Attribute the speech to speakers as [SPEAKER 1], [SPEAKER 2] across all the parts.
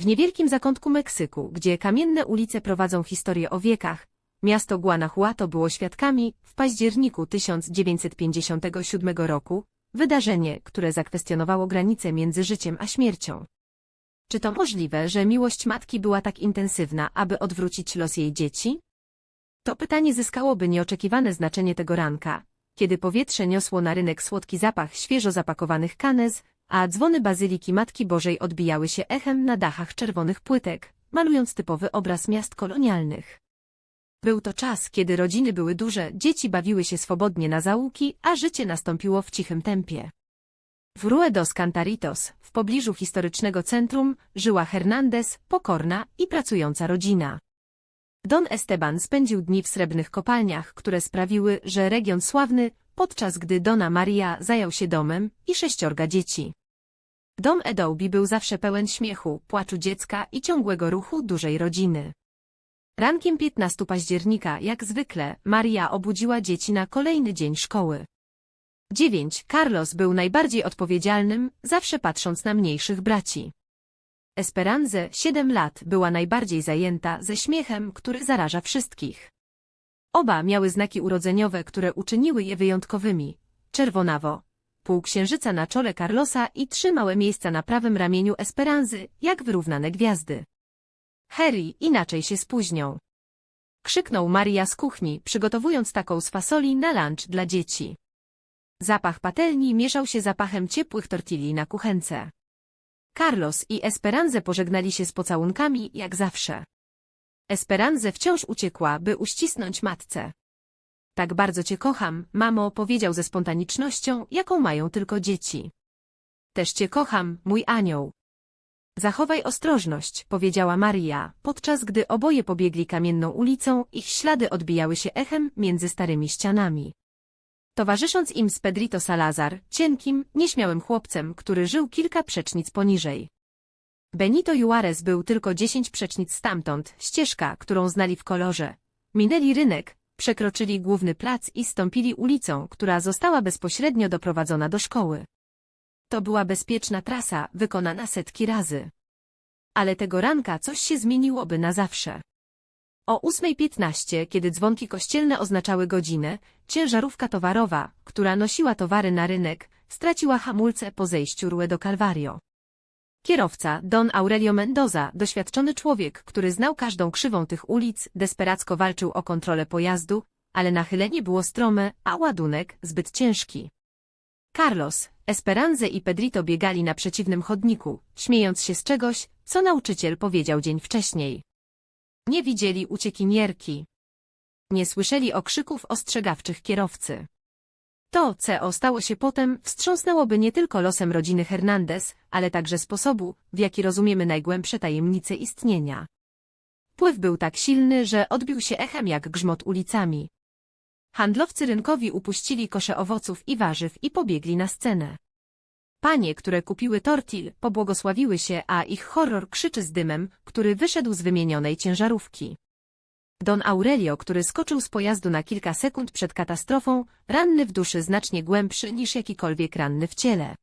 [SPEAKER 1] W niewielkim zakątku Meksyku, gdzie kamienne ulice prowadzą historię o wiekach, miasto Guanajuato było świadkami w październiku 1957 roku, wydarzenie, które zakwestionowało granice między życiem a śmiercią. Czy to możliwe, że miłość matki była tak intensywna, aby odwrócić los jej dzieci? To pytanie zyskałoby nieoczekiwane znaczenie tego ranka, kiedy powietrze niosło na rynek słodki zapach świeżo zapakowanych kanez, a dzwony bazyliki Matki Bożej odbijały się echem na dachach czerwonych płytek, malując typowy obraz miast kolonialnych. Był to czas, kiedy rodziny były duże, dzieci bawiły się swobodnie na zaułki, a życie nastąpiło w cichym tempie. W Rue dos Cantaritos, w pobliżu historycznego centrum, żyła Hernandez, pokorna i pracująca rodzina. Don Esteban spędził dni w srebrnych kopalniach, które sprawiły, że region sławny, podczas gdy Dona Maria zajął się domem i sześciorga dzieci. Dom Edoubi był zawsze pełen śmiechu, płaczu dziecka i ciągłego ruchu dużej rodziny. Rankiem 15 października, jak zwykle, Maria obudziła dzieci na kolejny dzień szkoły. 9. Carlos był najbardziej odpowiedzialnym, zawsze patrząc na mniejszych braci. Esperanze, 7 lat, była najbardziej zajęta ze śmiechem, który zaraża wszystkich. Oba miały znaki urodzeniowe, które uczyniły je wyjątkowymi. Czerwonawo, półksiężyca na czole Carlosa i trzy małe miejsca na prawym ramieniu Esperanzy, jak wyrównane gwiazdy. Harry inaczej się spóźnią. Krzyknął Maria z kuchni, przygotowując taką z fasoli na lunch dla dzieci. Zapach patelni mieszał się zapachem ciepłych tortilli na kuchence. Carlos i Esperanze pożegnali się z pocałunkami, jak zawsze. Esperanze wciąż uciekła, by uścisnąć matce. Tak bardzo cię kocham, mamo, powiedział ze spontanicznością, jaką mają tylko dzieci. Też cię kocham, mój anioł. Zachowaj ostrożność, powiedziała Maria, podczas gdy oboje pobiegli kamienną ulicą, ich ślady odbijały się echem między starymi ścianami. Towarzysząc im z Pedrito Salazar, cienkim, nieśmiałym chłopcem, który żył kilka przecznic poniżej. Benito Juarez był tylko dziesięć przecznic stamtąd, ścieżka, którą znali w kolorze. Minęli rynek, przekroczyli główny plac i stąpili ulicą, która została bezpośrednio doprowadzona do szkoły. To była bezpieczna trasa, wykonana setki razy. Ale tego ranka coś się zmieniłoby na zawsze. O 8.15, kiedy dzwonki kościelne oznaczały godzinę, ciężarówka towarowa, która nosiła towary na rynek, straciła hamulce po zejściu Rue do Calvario. Kierowca, Don Aurelio Mendoza, doświadczony człowiek, który znał każdą krzywą tych ulic, desperacko walczył o kontrolę pojazdu, ale nachylenie było strome, a ładunek zbyt ciężki. Carlos, Esperanze i Pedrito biegali na przeciwnym chodniku, śmiejąc się z czegoś, co nauczyciel powiedział dzień wcześniej. Nie widzieli uciekinierki. Nie słyszeli okrzyków ostrzegawczych kierowcy. To, co stało się potem, wstrząsnęłoby nie tylko losem rodziny Hernandez, ale także sposobu, w jaki rozumiemy najgłębsze tajemnice istnienia. Wpływ był tak silny, że odbił się echem jak grzmot ulicami. Handlowcy rynkowi upuścili kosze owoców i warzyw i pobiegli na scenę. Panie, które kupiły tortil, pobłogosławiły się, a ich horror krzyczy z dymem, który wyszedł z wymienionej ciężarówki. Don Aurelio, który skoczył z pojazdu na kilka sekund przed katastrofą, ranny w duszy znacznie głębszy niż jakikolwiek ranny w ciele.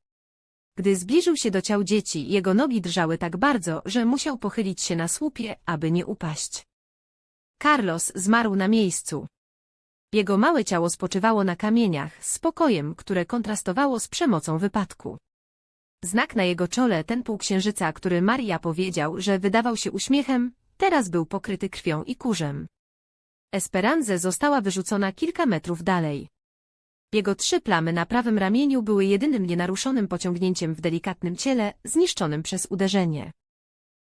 [SPEAKER 1] Gdy zbliżył się do ciał dzieci, jego nogi drżały tak bardzo, że musiał pochylić się na słupie, aby nie upaść. Carlos zmarł na miejscu. Jego małe ciało spoczywało na kamieniach, z spokojem, które kontrastowało z przemocą wypadku. Znak na jego czole, ten półksiężyca, który Maria powiedział, że wydawał się uśmiechem, teraz był pokryty krwią i kurzem. Esperanze została wyrzucona kilka metrów dalej. Jego trzy plamy na prawym ramieniu były jedynym nienaruszonym pociągnięciem w delikatnym ciele, zniszczonym przez uderzenie.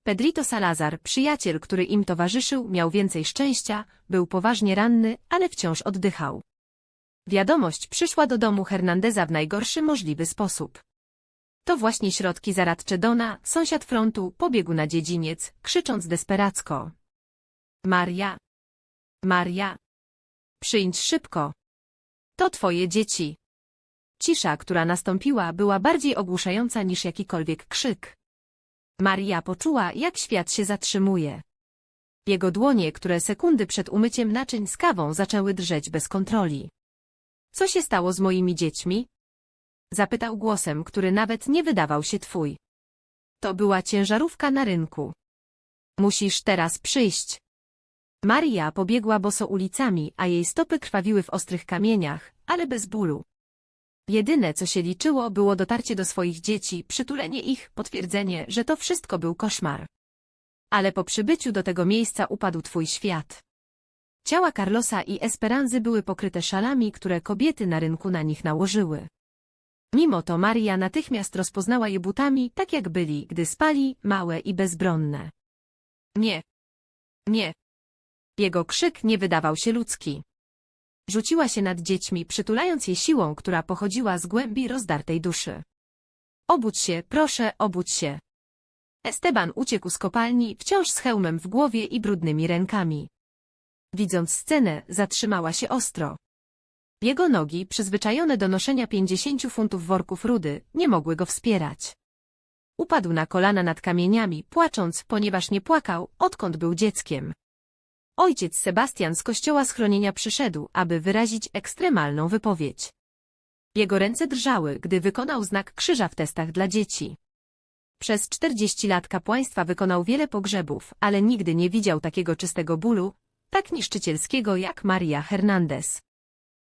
[SPEAKER 1] Pedrito Salazar, przyjaciel, który im towarzyszył, miał więcej szczęścia, był poważnie ranny, ale wciąż oddychał. Wiadomość przyszła do domu Hernandeza w najgorszy możliwy sposób. To właśnie środki zaradcze Dona, sąsiad frontu, pobiegł na dziedziniec, krzycząc desperacko. Maria! Maria! Przyjdź szybko! To twoje dzieci! Cisza, która nastąpiła, była bardziej ogłuszająca niż jakikolwiek krzyk. Maria poczuła, jak świat się zatrzymuje. Jego dłonie, które sekundy przed umyciem naczyń z kawą zaczęły drżeć bez kontroli. Co się stało z moimi dziećmi? Zapytał głosem, który nawet nie wydawał się twój. To była ciężarówka na rynku. Musisz teraz przyjść. Maria pobiegła boso ulicami, a jej stopy krwawiły w ostrych kamieniach, ale bez bólu. Jedyne, co się liczyło, było dotarcie do swoich dzieci, przytulenie ich, potwierdzenie, że to wszystko był koszmar. Ale po przybyciu do tego miejsca upadł twój świat. Ciała Carlosa i Esperanzy były pokryte szalami, które kobiety na rynku na nich nałożyły. Mimo to Maria natychmiast rozpoznała je butami, tak jak byli, gdy spali, małe i bezbronne. Nie. Nie. Jego krzyk nie wydawał się ludzki. Rzuciła się nad dziećmi, przytulając je siłą, która pochodziła z głębi rozdartej duszy. Obudź się, proszę, obudź się. Esteban uciekł z kopalni, wciąż z hełmem w głowie i brudnymi rękami. Widząc scenę, zatrzymała się ostro. Jego nogi, przyzwyczajone do noszenia pięćdziesięciu funtów worków rudy, nie mogły go wspierać. Upadł na kolana nad kamieniami, płacząc, ponieważ nie płakał, odkąd był dzieckiem. Ojciec Sebastian z kościoła schronienia przyszedł, aby wyrazić ekstremalną wypowiedź. Jego ręce drżały, gdy wykonał znak krzyża w testach dla dzieci. Przez 40 lat kapłaństwa wykonał wiele pogrzebów, ale nigdy nie widział takiego czystego bólu, tak niszczycielskiego jak Maria Hernandez.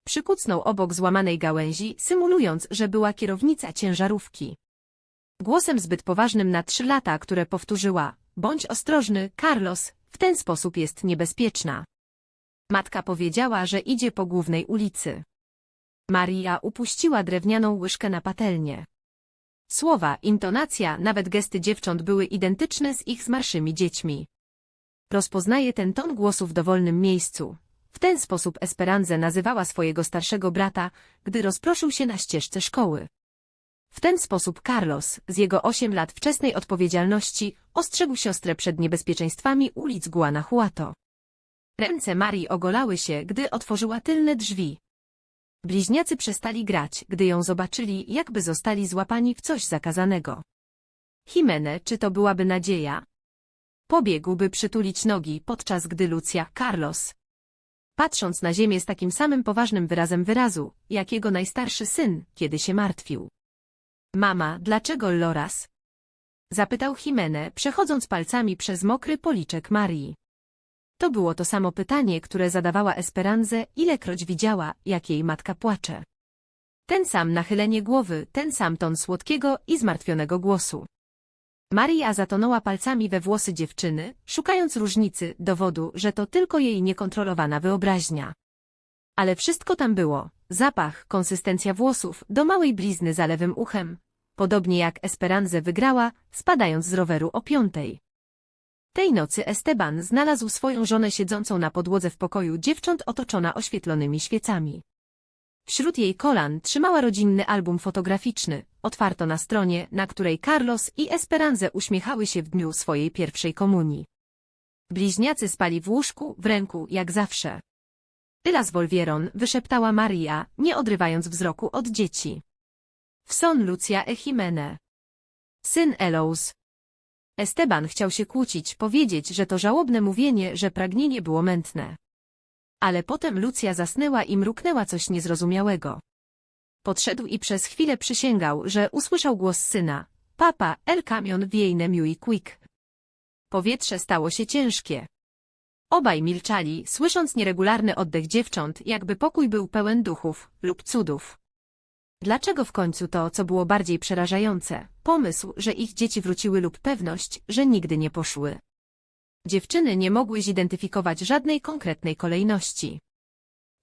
[SPEAKER 1] Przykucnął obok złamanej gałęzi, symulując, że była kierownica ciężarówki. Głosem zbyt poważnym na trzy lata, które powtórzyła, bądź ostrożny, Carlos, w ten sposób jest niebezpieczna. Matka powiedziała, że idzie po głównej ulicy. Maria upuściła drewnianą łyżkę na patelnię. Słowa, intonacja, nawet gesty dziewcząt były identyczne z ich zmarszymi dziećmi. Rozpoznaje ten ton głosu w dowolnym miejscu. W ten sposób Esperanza nazywała swojego starszego brata, gdy rozproszył się na ścieżce szkoły. W ten sposób Carlos, z jego osiem lat wczesnej odpowiedzialności, ostrzegł siostrę przed niebezpieczeństwami ulic Guanajuato. Ręce Marii ogolały się, gdy otworzyła tylne drzwi. Bliźniacy przestali grać, gdy ją zobaczyli, jakby zostali złapani w coś zakazanego. Jimene, czy to byłaby nadzieja? Pobiegłby przytulić nogi, podczas gdy Lucja, Carlos, patrząc na ziemię z takim samym poważnym wyrazem wyrazu, jak jego najstarszy syn, kiedy się martwił. Mama, dlaczego Loras? Zapytał Jimene, przechodząc palcami przez mokry policzek Marii. To było to samo pytanie, które zadawała Esperanze, ilekroć widziała, jak jej matka płacze. Ten sam nachylenie głowy, ten sam ton słodkiego i zmartwionego głosu. Maria zatonęła palcami we włosy dziewczyny, szukając różnicy, dowodu, że to tylko jej niekontrolowana wyobraźnia. Ale wszystko tam było. Zapach, konsystencja włosów, do małej blizny za lewym uchem. Podobnie jak Esperanza wygrała, spadając z roweru o piątej. Tej nocy Esteban znalazł swoją żonę siedzącą na podłodze w pokoju dziewcząt otoczona oświetlonymi świecami. Wśród jej kolan trzymała rodzinny album fotograficzny, otwarto na stronie, na której Carlos i Esperanza uśmiechały się w dniu swojej pierwszej komunii. Bliźniacy spali w łóżku, w ręku, jak zawsze. Tylas Wolvieron, wyszeptała Maria, nie odrywając wzroku od dzieci. W son Lucia e Jimene. Syn Elouz. Esteban chciał się kłócić, powiedzieć, że to żałobne mówienie, że pragnienie było mętne. Ale potem Lucja zasnęła i mruknęła coś niezrozumiałego. Podszedł i przez chwilę przysięgał, że usłyszał głos syna. Papa, el camion viene muy quick. Powietrze stało się ciężkie. Obaj milczali, słysząc nieregularny oddech dziewcząt, jakby pokój był pełen duchów lub cudów. Dlaczego w końcu to, co było bardziej przerażające, pomysł, że ich dzieci wróciły lub pewność, że nigdy nie poszły? Dziewczyny nie mogły zidentyfikować żadnej konkretnej kolejności.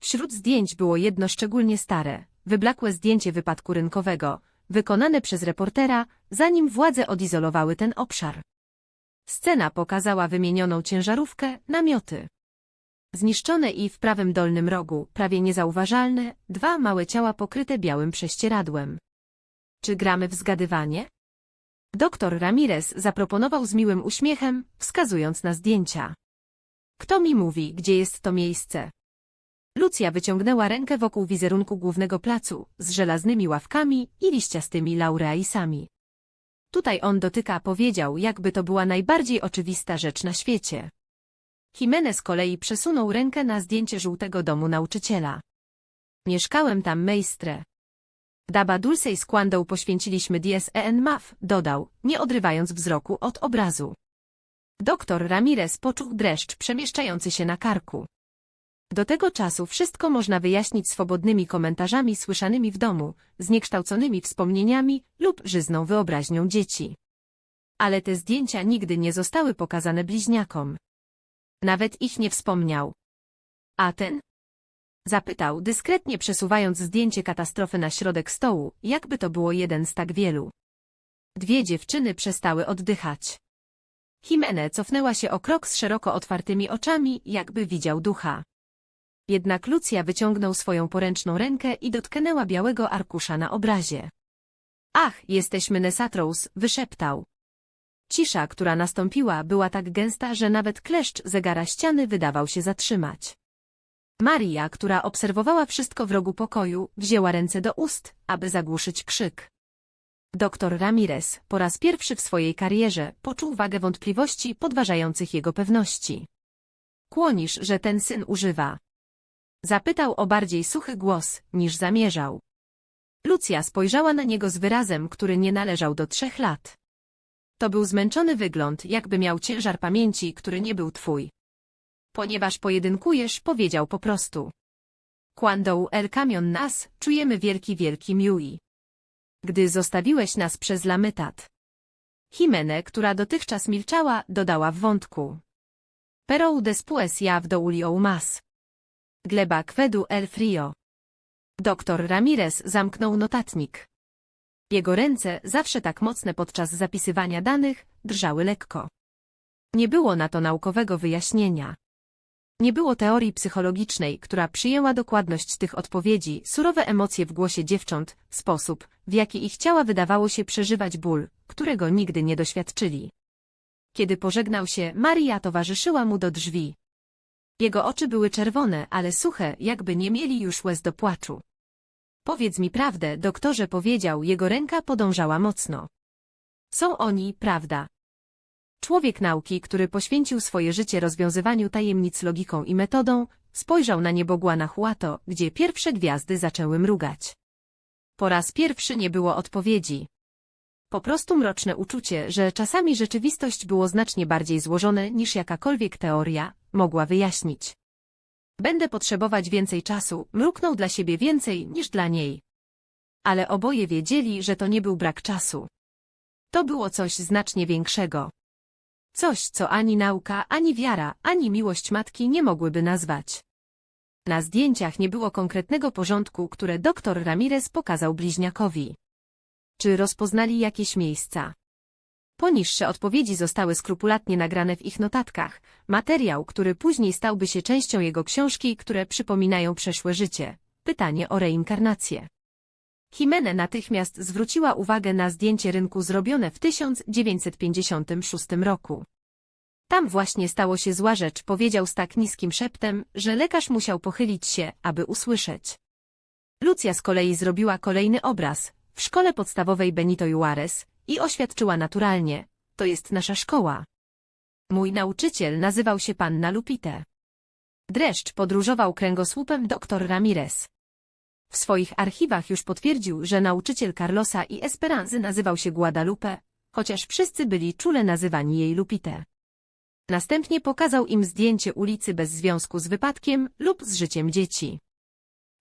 [SPEAKER 1] Wśród zdjęć było jedno szczególnie stare, wyblakłe zdjęcie wypadku rynkowego, wykonane przez reportera, zanim władze odizolowały ten obszar. Scena pokazała wymienioną ciężarówkę, namioty. Zniszczone i w prawym dolnym rogu, prawie niezauważalne, dwa małe ciała pokryte białym prześcieradłem. Czy gramy w zgadywanie? Doktor Ramirez zaproponował z miłym uśmiechem, wskazując na zdjęcia. Kto mi mówi, gdzie jest to miejsce? Lucja wyciągnęła rękę wokół wizerunku głównego placu, z żelaznymi ławkami i liściastymi laureaisami. Tutaj on dotyka powiedział, jakby to była najbardziej oczywista rzecz na świecie. Jimenez z kolei przesunął rękę na zdjęcie żółtego domu nauczyciela. Mieszkałem tam mejstre. Daba Dulcej z Kwandą poświęciliśmy dies en maf, dodał, nie odrywając wzroku od obrazu. Doktor Ramirez poczuł dreszcz przemieszczający się na karku. Do tego czasu wszystko można wyjaśnić swobodnymi komentarzami słyszanymi w domu, zniekształconymi wspomnieniami lub żyzną wyobraźnią dzieci. Ale te zdjęcia nigdy nie zostały pokazane bliźniakom. Nawet ich nie wspomniał. A ten? Zapytał, dyskretnie przesuwając zdjęcie katastrofy na środek stołu, jakby to było jeden z tak wielu. Dwie dziewczyny przestały oddychać. Jimene cofnęła się o krok z szeroko otwartymi oczami, jakby widział ducha. Jednak Lucja wyciągnął swoją poręczną rękę i dotknęła białego arkusza na obrazie. Ach, jesteśmy Nesatrous, wyszeptał. Cisza, która nastąpiła, była tak gęsta, że nawet kleszcz zegara ściany wydawał się zatrzymać. Maria, która obserwowała wszystko w rogu pokoju, wzięła ręce do ust, aby zagłuszyć krzyk. Doktor Ramirez, po raz pierwszy w swojej karierze, poczuł wagę wątpliwości podważających jego pewności. Kłonisz, że ten syn używa. Zapytał o bardziej suchy głos, niż zamierzał. Lucja spojrzała na niego z wyrazem, który nie należał do trzech lat. To był zmęczony wygląd, jakby miał ciężar pamięci, który nie był twój. Ponieważ pojedynkujesz, powiedział po prostu. Quando el camion nas, czujemy wielki wielki miui. Gdy zostawiłeś nas przez lamytat. Jimene, która dotychczas milczała, dodała w wątku. Pero después ja w doulio mas. Gleba kwedu el frio. Doktor Ramirez zamknął notatnik. Jego ręce, zawsze tak mocne podczas zapisywania danych, drżały lekko. Nie było na to naukowego wyjaśnienia. Nie było teorii psychologicznej, która przyjęła dokładność tych odpowiedzi, surowe emocje w głosie dziewcząt, sposób, w jaki ich ciała wydawało się przeżywać ból, którego nigdy nie doświadczyli. Kiedy pożegnał się, Maria towarzyszyła mu do drzwi. Jego oczy były czerwone, ale suche, jakby nie mieli już łez do płaczu. Powiedz mi prawdę, doktorze powiedział, jego ręka podążała mocno. Są oni, prawda. Człowiek nauki, który poświęcił swoje życie rozwiązywaniu tajemnic logiką i metodą, spojrzał na niebo Guanajuato, gdzie pierwsze gwiazdy zaczęły mrugać. Po raz pierwszy nie było odpowiedzi. Po prostu mroczne uczucie, że czasami rzeczywistość było znacznie bardziej złożone niż jakakolwiek teoria, mogła wyjaśnić. Będę potrzebować więcej czasu, mruknął dla siebie więcej niż dla niej. Ale oboje wiedzieli, że to nie był brak czasu. To było coś znacznie większego. Coś, co ani nauka, ani wiara, ani miłość matki nie mogłyby nazwać. Na zdjęciach nie było konkretnego porządku, które doktor Ramirez pokazał bliźniakowi. Czy rozpoznali jakieś miejsca? Poniższe odpowiedzi zostały skrupulatnie nagrane w ich notatkach, materiał, który później stałby się częścią jego książki, które przypominają przeszłe życie. Pytanie o reinkarnację. Jimene natychmiast zwróciła uwagę na zdjęcie rynku zrobione w 1956 roku. Tam właśnie stało się zła rzecz, powiedział z tak niskim szeptem, że lekarz musiał pochylić się, aby usłyszeć. Lucja z kolei zrobiła kolejny obraz, w szkole podstawowej Benito Juarez, i oświadczyła naturalnie, to jest nasza szkoła. Mój nauczyciel nazywał się panna Lupite. Dreszcz podróżował kręgosłupem dr Ramirez. W swoich archiwach już potwierdził, że nauczyciel Carlosa i Esperanzy nazywał się Guadalupe, chociaż wszyscy byli czule nazywani jej Lupite. Następnie pokazał im zdjęcie ulicy bez związku z wypadkiem lub z życiem dzieci.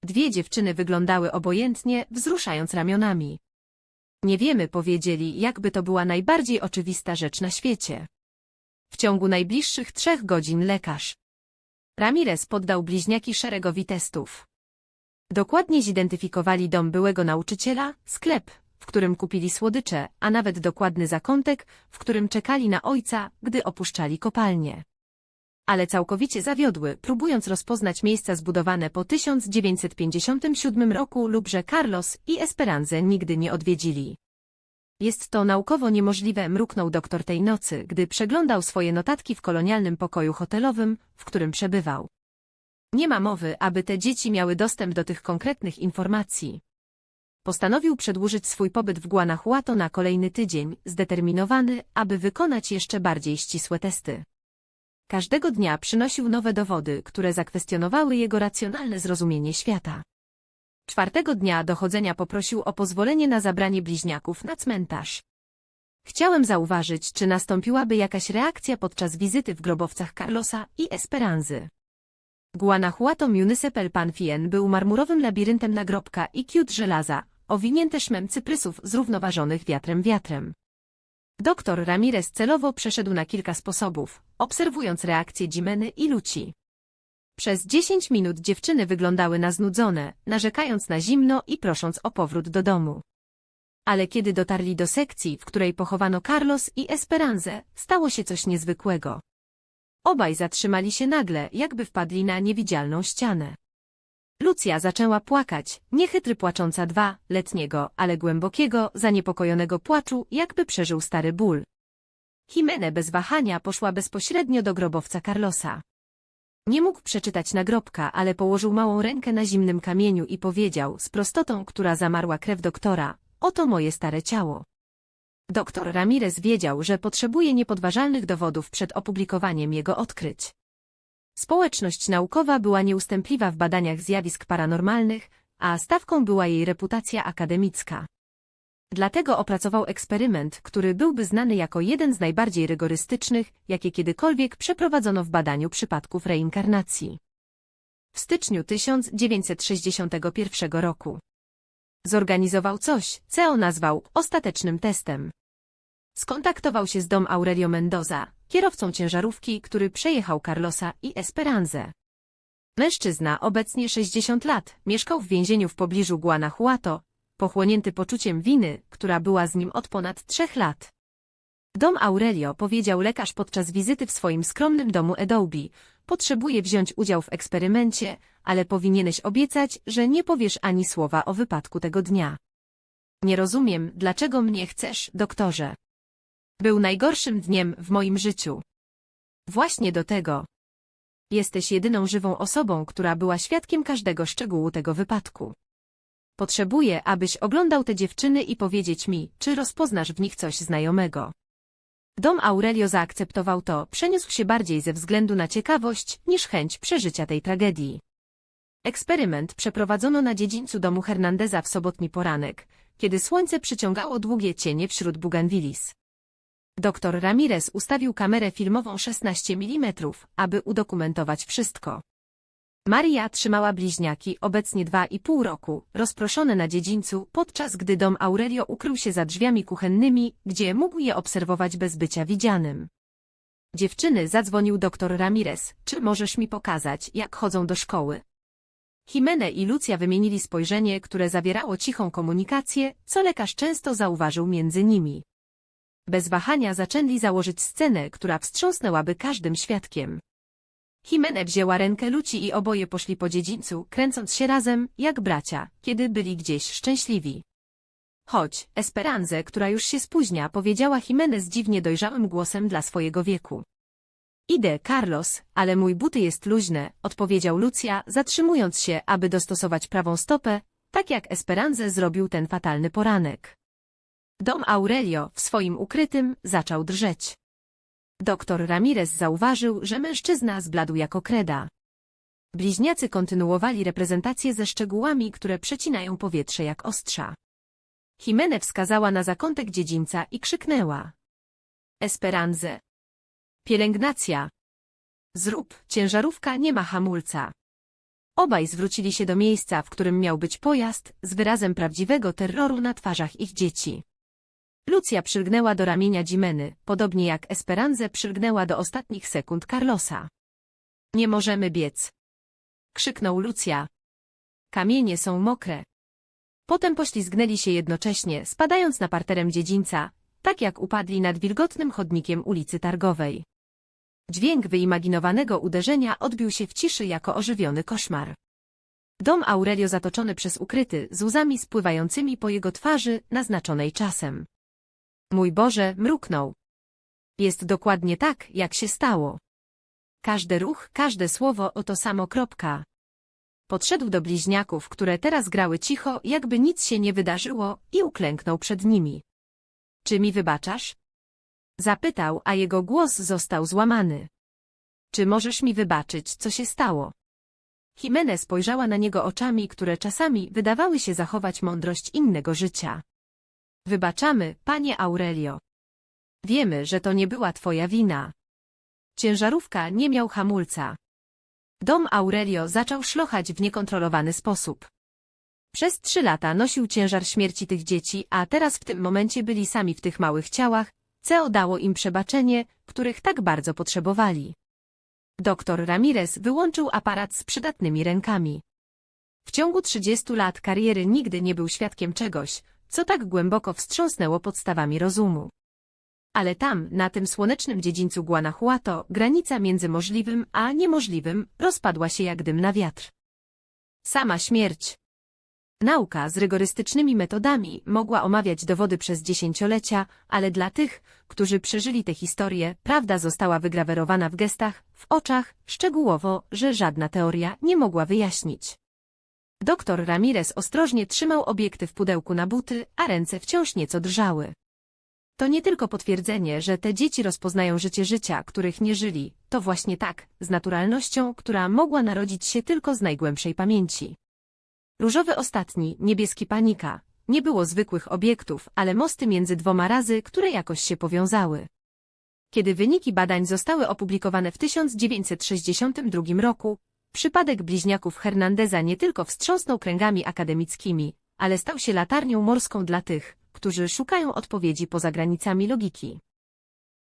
[SPEAKER 1] Dwie dziewczyny wyglądały obojętnie, wzruszając ramionami. Nie wiemy, powiedzieli, jakby to była najbardziej oczywista rzecz na świecie. W ciągu najbliższych trzech godzin lekarz. Ramirez poddał bliźniaki szeregowi testów. Dokładnie zidentyfikowali dom byłego nauczyciela, sklep, w którym kupili słodycze, a nawet dokładny zakątek, w którym czekali na ojca, gdy opuszczali kopalnię. Ale całkowicie zawiodły, próbując rozpoznać miejsca zbudowane po 1957 roku lub że Carlos i Esperanza nigdy nie odwiedzili. Jest to naukowo niemożliwe, mruknął doktor tej nocy, gdy przeglądał swoje notatki w kolonialnym pokoju hotelowym, w którym przebywał. Nie ma mowy, aby te dzieci miały dostęp do tych konkretnych informacji. Postanowił przedłużyć swój pobyt w Guanajuato na kolejny tydzień, zdeterminowany, aby wykonać jeszcze bardziej ścisłe testy. Każdego dnia przynosił nowe dowody, które zakwestionowały jego racjonalne zrozumienie świata. Czwartego dnia dochodzenia poprosił o pozwolenie na zabranie bliźniaków na cmentarz. Chciałem zauważyć, czy nastąpiłaby jakaś reakcja podczas wizyty w grobowcach Carlosa i Esperanzy. Guanajuato Municipal Panfien był marmurowym labiryntem nagrobka i kiut żelaza, owinięte szmem cyprysów zrównoważonych wiatrem wiatrem. Doktor Ramirez celowo przeszedł na kilka sposobów, obserwując reakcje Jimeny i Luci. Przez dziesięć minut dziewczyny wyglądały na znudzone, narzekając na zimno i prosząc o powrót do domu. Ale kiedy dotarli do sekcji, w której pochowano Carlos i Esperanzę, stało się coś niezwykłego. Obaj zatrzymali się nagle, jakby wpadli na niewidzialną ścianę. Lucja zaczęła płakać, niechytry płacząca dwa, letniego, ale głębokiego, zaniepokojonego płaczu, jakby przeżył stary ból. Jimene bez wahania poszła bezpośrednio do grobowca Carlosa. Nie mógł przeczytać nagrobka, ale położył małą rękę na zimnym kamieniu i powiedział z prostotą, która zamarła krew doktora, oto moje stare ciało. Doktor Ramirez wiedział, że potrzebuje niepodważalnych dowodów przed opublikowaniem jego odkryć. Społeczność naukowa była nieustępliwa w badaniach zjawisk paranormalnych, a stawką była jej reputacja akademicka. Dlatego opracował eksperyment, który byłby znany jako jeden z najbardziej rygorystycznych, jakie kiedykolwiek przeprowadzono w badaniu przypadków reinkarnacji. W styczniu 1961 roku zorganizował coś, co nazwał ostatecznym testem. Skontaktował się z dom Aurelio Mendoza, kierowcą ciężarówki, który przejechał Carlosa i Esperanzę. Mężczyzna, obecnie 60 lat, mieszkał w więzieniu w pobliżu Guanajuato, pochłonięty poczuciem winy, która była z nim od ponad trzech lat. Dom Aurelio, powiedział lekarz podczas wizyty w swoim skromnym domu Adobe, potrzebuje wziąć udział w eksperymencie, ale powinieneś obiecać, że nie powiesz ani słowa o wypadku tego dnia. Nie rozumiem, dlaczego mnie chcesz, doktorze. Był najgorszym dniem w moim życiu. Właśnie do tego. Jesteś jedyną żywą osobą, która była świadkiem każdego szczegółu tego wypadku. Potrzebuję, abyś oglądał te dziewczyny i powiedzieć mi, czy rozpoznasz w nich coś znajomego. Dom Aurelio zaakceptował to, przeniósł się bardziej ze względu na ciekawość niż chęć przeżycia tej tragedii. Eksperyment przeprowadzono na dziedzińcu domu Hernandeza w sobotni poranek, kiedy słońce przyciągało długie cienie wśród buganwilis. Doktor Ramirez ustawił kamerę filmową 16 mm, aby udokumentować wszystko. Maria trzymała bliźniaki, obecnie dwa i pół roku, rozproszone na dziedzińcu, podczas gdy dom Aurelio ukrył się za drzwiami kuchennymi, gdzie mógł je obserwować bez bycia widzianym. Dziewczyny zadzwonił doktor Ramirez, czy możesz mi pokazać, jak chodzą do szkoły? Jimene i Lucja wymienili spojrzenie, które zawierało cichą komunikację, co lekarz często zauważył między nimi. Bez wahania zaczęli założyć scenę, która wstrząsnęłaby każdym świadkiem. Jimene wzięła rękę Luci i oboje poszli po dziedzińcu, kręcąc się razem, jak bracia, kiedy byli gdzieś szczęśliwi. Chodź, Esperanze, która już się spóźnia, powiedziała Jimenez dziwnie dojrzałym głosem dla swojego wieku. Idę, Carlos, ale mój buty jest luźne, odpowiedział Lucia, zatrzymując się, aby dostosować prawą stopę, tak jak Esperanze zrobił ten fatalny poranek. Dom Aurelio, w swoim ukrytym, zaczął drżeć. Doktor Ramirez zauważył, że mężczyzna zbladł jako kreda. Bliźniacy kontynuowali reprezentację ze szczegółami, które przecinają powietrze jak ostrza. Jimene wskazała na zakątek dziedzińca i krzyknęła. Esperanze. Pielęgnacja. Zrób, ciężarówka nie ma hamulca. Obaj zwrócili się do miejsca, w którym miał być pojazd, z wyrazem prawdziwego terroru na twarzach ich dzieci. Lucja przylgnęła do ramienia Jimeny, podobnie jak Esperanze przylgnęła do ostatnich sekund Carlosa. Nie możemy biec. Krzyknął Lucja. Kamienie są mokre. Potem poślizgnęli się jednocześnie, spadając na parterem dziedzińca, tak jak upadli nad wilgotnym chodnikiem ulicy Targowej. Dźwięk wyimaginowanego uderzenia odbił się w ciszy jako ożywiony koszmar. Dom Aurelio zatoczony przez ukryty, z łzami spływającymi po jego twarzy, naznaczonej czasem. Mój Boże, mruknął. Jest dokładnie tak, jak się stało. Każdy ruch, każde słowo o to samo kropka. Podszedł do bliźniaków, które teraz grały cicho, jakby nic się nie wydarzyło, i uklęknął przed nimi. Czy mi wybaczasz? Zapytał, a jego głos został złamany. Czy możesz mi wybaczyć, co się stało? Jimenez spojrzała na niego oczami, które czasami wydawały się zachować mądrość innego życia. Wybaczamy, panie Aurelio. Wiemy, że to nie była twoja wina. Ciężarówka nie miał hamulca. Dom Aurelio zaczął szlochać w niekontrolowany sposób. Przez trzy lata nosił ciężar śmierci tych dzieci, a teraz w tym momencie byli sami w tych małych ciałach, co dało im przebaczenie, których tak bardzo potrzebowali. Doktor Ramirez wyłączył aparat z przydatnymi rękami. W ciągu 30 lat kariery nigdy nie był świadkiem czegoś, co tak głęboko wstrząsnęło podstawami rozumu. Ale tam, na tym słonecznym dziedzińcu Guanajuato, granica między możliwym a niemożliwym rozpadła się jak dym na wiatr. Sama śmierć. Nauka z rygorystycznymi metodami mogła omawiać dowody przez dziesięciolecia, ale dla tych, którzy przeżyli tę historię, prawda została wygrawerowana w gestach, w oczach, szczegółowo, że żadna teoria nie mogła wyjaśnić. Doktor Ramirez ostrożnie trzymał obiekty w pudełku na buty, a ręce wciąż nieco drżały. To nie tylko potwierdzenie, że te dzieci rozpoznają życie życia, których nie żyli, to właśnie tak, z naturalnością, która mogła narodzić się tylko z najgłębszej pamięci. Różowy ostatni, niebieski panika. Nie było zwykłych obiektów, ale mosty między dwoma razy, które jakoś się powiązały. Kiedy wyniki badań zostały opublikowane w 1962 roku, przypadek bliźniaków Hernandeza nie tylko wstrząsnął kręgami akademickimi, ale stał się latarnią morską dla tych, którzy szukają odpowiedzi poza granicami logiki.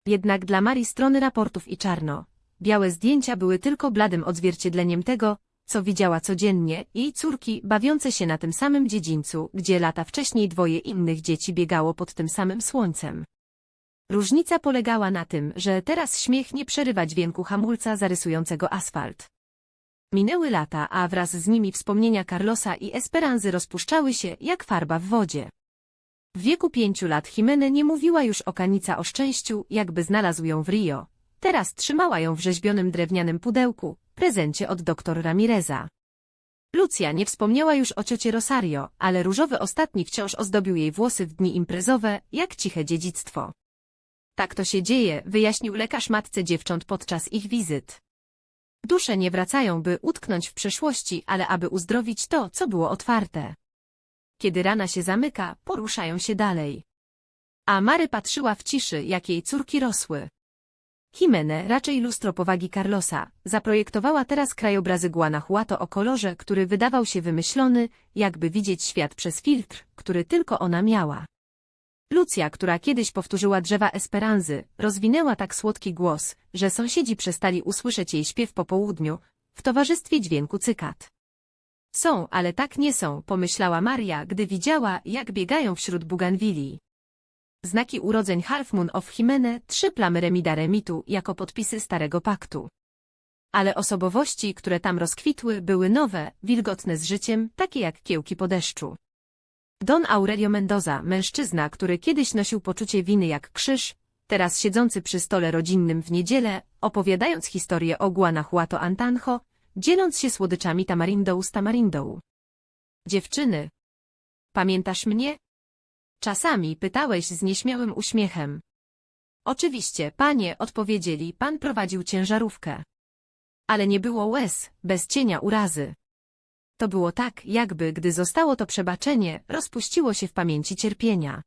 [SPEAKER 1] Jednak dla Marii strony raportów i czarno, białe zdjęcia były tylko bladym odzwierciedleniem tego, co widziała codziennie, jej córki bawiące się na tym samym dziedzińcu, gdzie lata wcześniej dwoje innych dzieci biegało pod tym samym słońcem. Różnica polegała na tym, że teraz śmiech nie przerywa dźwięku hamulca zarysującego asfalt. Minęły lata, a wraz z nimi wspomnienia Carlosa i Esperanzy rozpuszczały się, jak farba w wodzie. W wieku pięciu lat Jimene nie mówiła już o kanica o szczęściu, jakby znalazł ją w Rio. Teraz trzymała ją w rzeźbionym drewnianym pudełku, prezencie od doktor Ramireza. Lucja nie wspomniała już o ciocie Rosario, ale różowy ostatni wciąż ozdobił jej włosy w dni imprezowe, jak ciche dziedzictwo. Tak to się dzieje, wyjaśnił lekarz matce dziewcząt podczas ich wizyt. Dusze nie wracają, by utknąć w przeszłości, ale aby uzdrowić to, co było otwarte. Kiedy rana się zamyka, poruszają się dalej. A Mary patrzyła w ciszy, jak jej córki rosły. Jimene, raczej lustro powagi Carlosa, zaprojektowała teraz krajobrazy Guanajuato o kolorze, który wydawał się wymyślony, jakby widzieć świat przez filtr, który tylko ona miała. Lucja, która kiedyś powtórzyła drzewa Esperanzy, rozwinęła tak słodki głos, że sąsiedzi przestali usłyszeć jej śpiew po południu, w towarzystwie dźwięku cykat. Są, ale tak nie są, pomyślała Maria, gdy widziała, jak biegają wśród buganwilii. Znaki urodzeń Half Moon of Himene, trzy plamy Remida Remitu jako podpisy Starego Paktu. Ale osobowości, które tam rozkwitły, były nowe, wilgotne z życiem, takie jak kiełki po deszczu. Don Aurelio Mendoza, mężczyzna, który kiedyś nosił poczucie winy jak krzyż, teraz siedzący przy stole rodzinnym w niedzielę, opowiadając historię o Guanajuato Antanjo, dzieląc się słodyczami tamarindą z tamarindą. Dziewczyny. Pamiętasz mnie? Czasami pytałeś z nieśmiałym uśmiechem. Oczywiście, panie, odpowiedzieli, pan prowadził ciężarówkę. Ale nie było łez, bez cienia urazy. To było tak, jakby, gdy zostało to przebaczenie, rozpuściło się w pamięci cierpienia.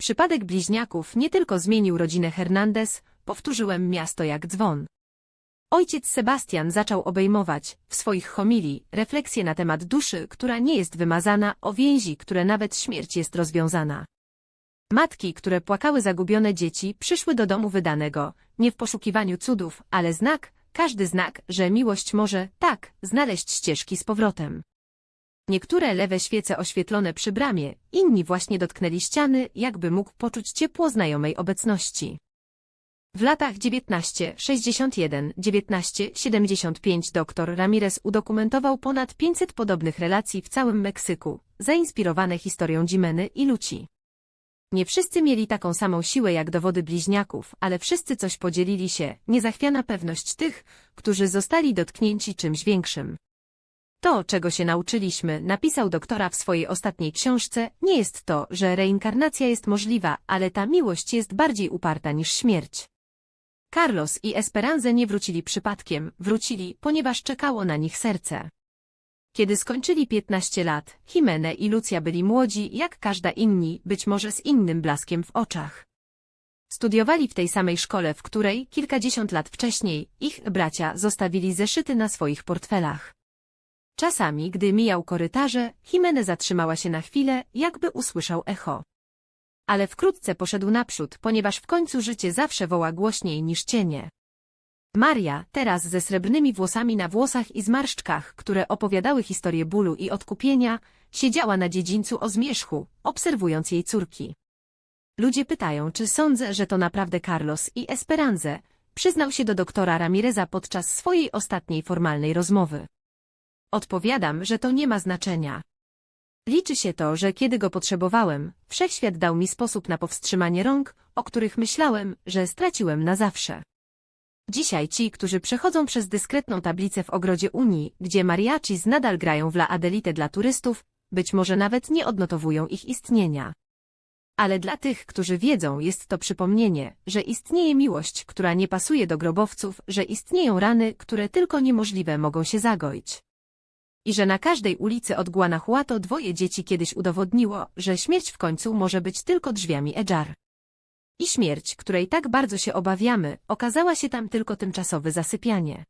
[SPEAKER 1] Przypadek bliźniaków nie tylko zmienił rodzinę Hernandez, powtórzyłem miasto jak dzwon. Ojciec Sebastian zaczął obejmować, w swoich homilii, refleksje na temat duszy, która nie jest wymazana, o więzi, które nawet śmierć jest rozwiązana. Matki, które płakały zagubione dzieci, przyszły do domu wydanego, nie w poszukiwaniu cudów, ale znak, każdy znak, że miłość może, tak, znaleźć ścieżki z powrotem. Niektóre lewe świece oświetlone przy bramie, inni właśnie dotknęli ściany, jakby mógł poczuć ciepło znajomej obecności. W latach 1961-1975 dr Ramirez udokumentował ponad 500 podobnych relacji w całym Meksyku, zainspirowane historią Jimeny i Luci. Nie wszyscy mieli taką samą siłę jak dowody bliźniaków, ale wszyscy coś podzielili się, niezachwiana pewność tych, którzy zostali dotknięci czymś większym. To, czego się nauczyliśmy, napisał doktora w swojej ostatniej książce, nie jest to, że reinkarnacja jest możliwa, ale ta miłość jest bardziej uparta niż śmierć. Carlos i Esperanza nie wrócili przypadkiem, wrócili, ponieważ czekało na nich serce. Kiedy skończyli 15 lat, Jimene i Lucja byli młodzi, jak każda inni, być może z innym blaskiem w oczach. Studiowali w tej samej szkole, w której, kilkadziesiąt lat wcześniej, ich bracia zostawili zeszyty na swoich portfelach. Czasami, gdy mijał korytarze, Jimene zatrzymała się na chwilę, jakby usłyszał echo. Ale wkrótce poszedł naprzód, ponieważ w końcu życie zawsze woła głośniej niż cienie. Maria, teraz ze srebrnymi włosami na włosach i zmarszczkach, które opowiadały historię bólu i odkupienia, siedziała na dziedzińcu o zmierzchu, obserwując jej córki. Ludzie pytają, czy sądzę, że to naprawdę Carlos i Esperanza, przyznał się do doktora Ramireza podczas swojej ostatniej formalnej rozmowy. Odpowiadam, że to nie ma znaczenia. Liczy się to, że kiedy go potrzebowałem, wszechświat dał mi sposób na powstrzymanie rąk, o których myślałem, że straciłem na zawsze. Dzisiaj ci, którzy przechodzą przez dyskretną tablicę w ogrodzie Unii, gdzie mariachis nadal grają w La Adelite dla turystów, być może nawet nie odnotowują ich istnienia. Ale dla tych, którzy wiedzą, jest to przypomnienie, że istnieje miłość, która nie pasuje do grobowców, że istnieją rany, które tylko niemożliwe mogą się zagoić. I że na każdej ulicy od Guanajuato dwoje dzieci kiedyś udowodniło, że śmierć w końcu może być tylko drzwiami Edżar. I śmierć, której tak bardzo się obawiamy, okazała się tam tylko tymczasowe zasypianie.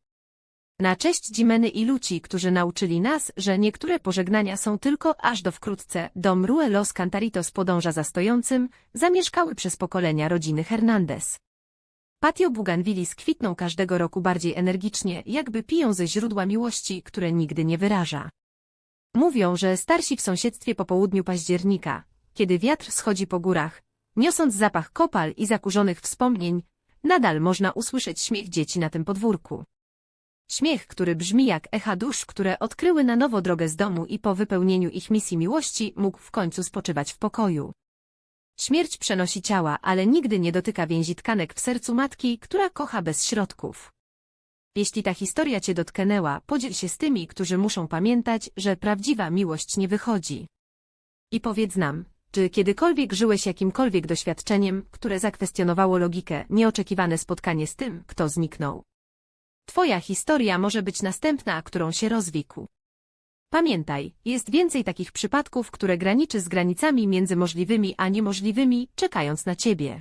[SPEAKER 1] Na cześć Dzimeny i Luci, którzy nauczyli nas, że niektóre pożegnania są tylko aż do wkrótce, dom Rue Los Cantaritos podąża za stojącym, zamieszkały przez pokolenia rodziny Hernandez. Patio Bougainvillis kwitną każdego roku bardziej energicznie, jakby piją ze źródła miłości, które nigdy nie wyraża. Mówią, że starsi w sąsiedztwie po południu października, kiedy wiatr schodzi po górach, niosąc zapach kopal i zakurzonych wspomnień, nadal można usłyszeć śmiech dzieci na tym podwórku. Śmiech, który brzmi jak echa dusz, które odkryły na nowo drogę z domu i po wypełnieniu ich misji miłości mógł w końcu spoczywać w pokoju. Śmierć przenosi ciała, ale nigdy nie dotyka więzi tkanek w sercu matki, która kocha bez środków. Jeśli ta historia cię dotknęła, podziel się z tymi, którzy muszą pamiętać, że prawdziwa miłość nie wychodzi. I powiedz nam, czy kiedykolwiek żyłeś jakimkolwiek doświadczeniem, które zakwestionowało logikę, nieoczekiwane spotkanie z tym, kto zniknął? Twoja historia może być następna, którą się rozwikł. Pamiętaj, jest więcej takich przypadków, które graniczy z granicami między możliwymi a niemożliwymi, czekając na ciebie.